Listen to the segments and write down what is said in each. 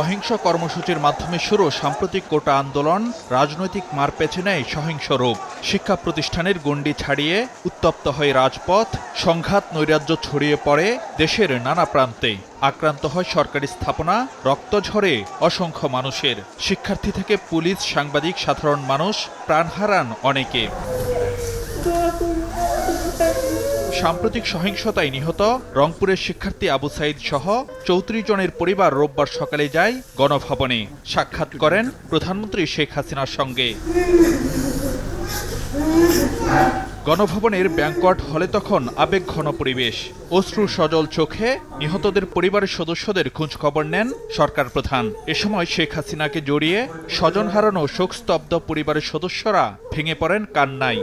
অহিংস কর্মসূচির মাধ্যমে শুরু সাম্প্রতিক কোটা আন্দোলন, রাজনৈতিক মার পেছে নেয় সহিংস রূপ। শিক্ষা প্রতিষ্ঠানের গণ্ডি ছাড়িয়ে উত্তপ্ত হয় রাজপথ, সংঘাত, নৈরাজ্য ছড়িয়ে পড়ে দেশের নানা প্রান্তে। আক্রান্ত হয় সরকারি স্থাপনা, রক্ত ঝরে অসংখ্য মানুষের। শিক্ষার্থী থেকে পুলিশ, সাংবাদিক, সাধারণ মানুষ প্রাণ হারান অনেকে। সাম্প্রতিক সহিংসতায় নিহত রংপুরের শিক্ষার্থী আবু সাইদ সহ চৌত্রিশ জনের পরিবার রোববার সকালে যায় গণভবনে। সাক্ষাৎ করেন প্রধানমন্ত্রী শেখ হাসিনার সঙ্গে। গণভবনের ব্যাংকট হলে তখন আবেগ ঘন পরিবেশ। অশ্রু সজল চোখে নিহতদের পরিবারের সদস্যদের খোঁজ খবর নেন সরকার প্রধান। এ সময় শেখ হাসিনাকে জড়িয়ে স্বজন হারানো শোকস্তব্ধ পরিবারের সদস্যরা ভেঙে পড়েন কান্নায়।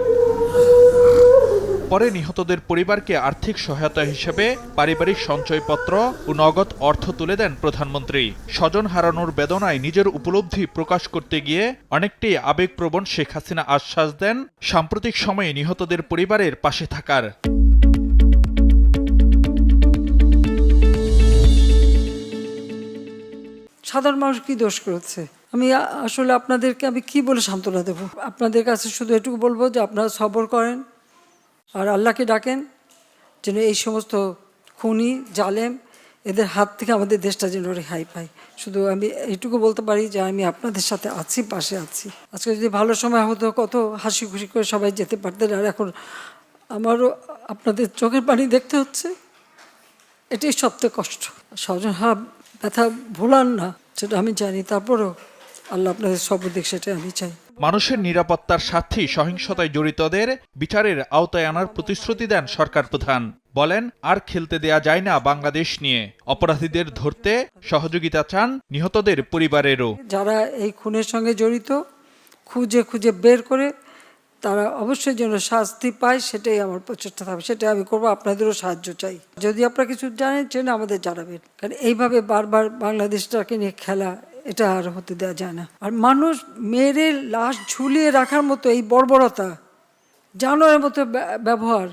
পরে নিহতদের পরিবারকে আর্থিক সহায়তা হিসেবে পারিবারিক সঞ্চয়পত্র ও নগদ অর্থ তুলে দেন প্রধানমন্ত্রী। স্বজন হারানোর বেদনায় নিজের উপলব্ধি প্রকাশ করতে গিয়ে অনেকটাই আবেগপ্রবণ শেখ হাসিনা আশ্বাস দেন সাম্প্রতিক সময়ে নিহতদের পরিবারের পাশে থাকার। সাধারণ মানুষ কি দোষ করেছে? আমি আসলে আপনাদেরকে আমি কি বলে সান্ত্বনা দেবো? আপনাদের কাছে শুধু এটুকু বলব যে আপনারা সবর করেন আর আল্লাহকে ডাকেন যেন এই সমস্ত খুনি, জালেম এদের হাত থেকে আমাদের দেশটা যেন রেহাই পায়। শুধু আমি এইটুকু বলতে পারি যে আমি আপনাদের সাথে আছি, পাশে আছি। আজকে যদি ভালো সময় হতো, কত হাসি খুশি করে সবাই যেতে পারতেন, আর এখন আমারও আপনাদের চোখের পানি দেখতে হচ্ছে। এটাই সবথেকে কষ্ট। স্বজন হাব ব্যথা ভোলান না, সেটা আমি জানি। তারপরেও আল্লাহ আপনাদের সব দিক সেটা আমি চাই। মানুষের নিরাপত্তার স্বার্থেই সহিংসতায় জড়িতদের বিচারের আওতায় আনার প্রতিশ্রুতি দেন সরকার প্রধান। বলেন, আর খেলতে দেয়া যায় না বাংলাদেশ নিয়ে। অপরাধীদের ধরতে সহযোগিতা চান নিহতদের পরিবারেরও। যারা এই খুনের সঙ্গে জড়িত, খুঁজে খুঁজে বের করে তারা অবশ্যই যেন শাস্তি পায়, সেটাই আমার প্রচেষ্টা থাকবে। সেটাই আমি করব, আপনাদেরও সাহায্য চাই। যদি আপনারা কিছু জানেন সেটা আমাদের জানাবেন। কারণ এইভাবে বারবার বাংলাদেশটাকে নিয়ে খেলা এটা আর হতে দেওয়া যায় না। আর মানুষ মেরে, লাশ ঝুলিয়ে রাখার মতো এই বর্বরতা, জানোয়ারের মতো ব্য- ব্যবহার,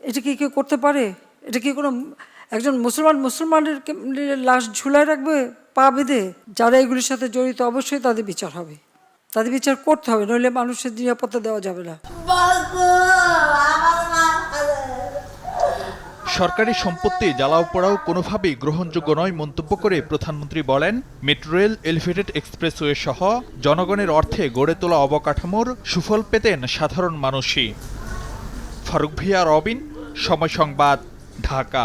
এটা কি কেউ করতে পারে? এটা কি কোনো একজন মুসলমান, মুসলমানের লাশ ঝুলায় রাখবে, পা বেঁধে? যারা এগুলির সাথে জড়িত, অবশ্যই তাদের বিচার হবে। তাদের বিচার করতে হবে, নইলে মানুষের নিরাপত্তা দেওয়া যাবে না। সরকারি সম্পত্তি জ্বালাও পোড়াও কোনোভাবেই গ্রহণযোগ্য নয় মন্তব্য করে প্রধানমন্ত্রী বলেন মেট্রো রেল এলিভেটেড এক্সপ্রেসওয়ে সহ জনগণের অর্থে গড়ে তোলা অবকাঠামোর সুফল পেতেন সাধারণ মানুষই। ফারুক ভিয়া, রবিন, সময় সংবাদ, ঢাকা।